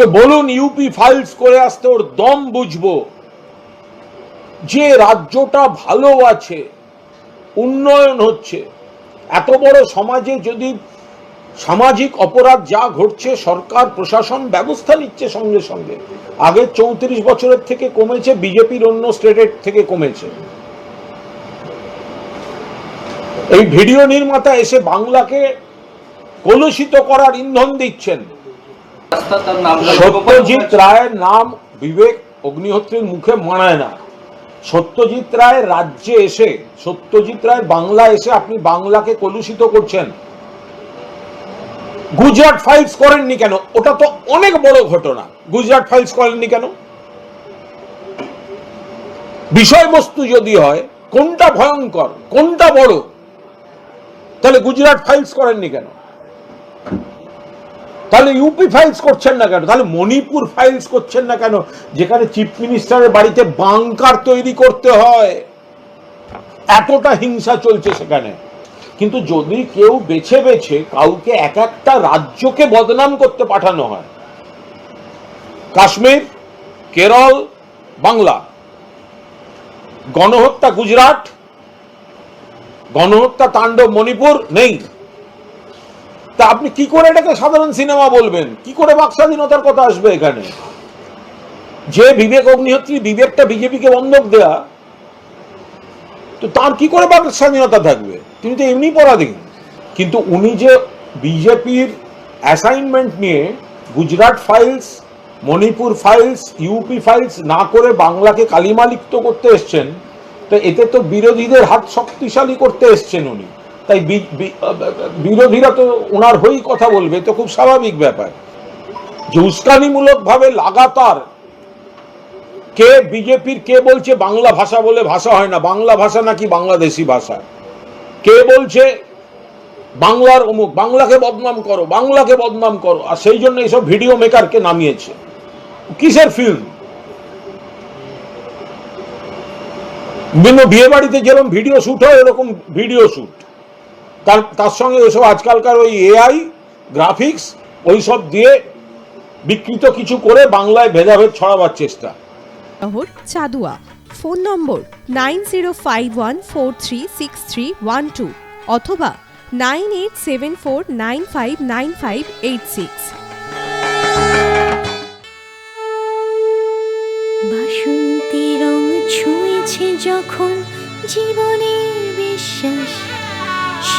ওকে বলুন UP files করে আসতে ওর দম বুঝব। যে রাজ্যটা ভালো আছে, উন্নয়ন হচ্ছে, এত বড় সমাজে যদি সামাজিক অপরাধ যা ঘটছে, সরকার, প্রশাসন ব্যবস্থা নিচ্ছে সঙ্গে সঙ্গে। আগে চৌত্রিশ বছরের থেকে কমেছে, বিজেপির অন্য স্টেটের থেকে কমেছে। এই ভিডিও নির্মাতা এসে বাংলাকে কলুষিত করার ইন্ধন দিচ্ছেন। সত্যজিৎ রায়ের নাম বিবেক অগ্নিহোত্রীর মুখে মানায় না। সত্যজিৎ রায় রাজ্যে এসে, সত্যজিৎ রায় বাংলা এসে আপনি বাংলাকে কলুষিত করছেন। গুজরাট ফাইলস করেননি কেন? ওটা তো অনেক বড় ঘটনা। গুজরাট ফাইলস করেননি কেন? বিষয়বস্তু যদি হয়, কোনটা ভয়ঙ্কর, কোনটা বড়, তাহলে গুজরাট ফাইলস করেননি কেন? তাহলে ইউপি ফাইলস করছেন না কেন? তাহলে মণিপুর ফাইলস করছেন না কেন? যেখানে চিফ মিনিস্টারের বাড়িতে বাংকার তৈরি করতে হয়। এতটা হিংসা চলছে সেখানে। কিন্তু যদি কেউ বেছে বেছে কাউকে এক একটা রাজ্যকে বদনাম করতে পাঠানো হয়, কাশ্মীর, কেরল, বাংলা, গণহত্যা গুজরাট, গণহত্যা তাণ্ডব মণিপুর, নেই। তা আপনি কি করে এটাকে সাধারণ সিনেমা বলবেন? কি করে বাক স্বাধীনতার কথা আসবে এখানে? যে বিবেক অগ্নিহোত্রী, বিবেকটা বিজেপিকে বন্ধক দেয়া, তো তার কি করে বাক স্বাধীনতা থাকবে? তিনি তো এমনি পরাধীন। কিন্তু উনি যে বিজেপির অ্যাসাইনমেন্ট নিয়ে Gujarat files Manipur files UP files না করে বাংলাকে কালিমালিপ্ত করতে এসছেন, তো এতে তো বিরোধীদের হাত শক্তিশালী করতে এসছেন উনি। তাই বিরোধীরা তো ওনার হয়েই কথা বলবে, তো খুব স্বাভাবিক ব্যাপার। যে উস্কানিমূলক ভাবে লাগাতার কে বিজেপির, কে বলছে বাংলা ভাষা বলে ভাষা হয় না, বাংলা ভাষা নাকি বাংলাদেশি ভাষা? কে বলছে বাংলার অমুক, বাংলাকে বদনাম করো, বাংলাকে বদনাম করো, আর সেই জন্য এইসব ভিডিও মেকারকে নামিয়েছে। কিসের ফিল্ম বিভিন্ন বিয়ে বাড়িতে যেরকম ভিডিও শুট হয় এরকম ভিডিও শুট তার তার সঙ্গে ওইসব আজকালকার ওই এআই গ্রাফিক্স ওইসব দিয়ে বিকৃত কিছু করে বাংলায় ভেদাভেদ ছড়াবার চেষ্টা। শহর Chadua. Phone number nine zero five one four three six three one two অথবা nine eight seven four nine five nine five eight six বাসন্তী রং ছুঁয়েছে যখন জীবনের বিশ্বাস।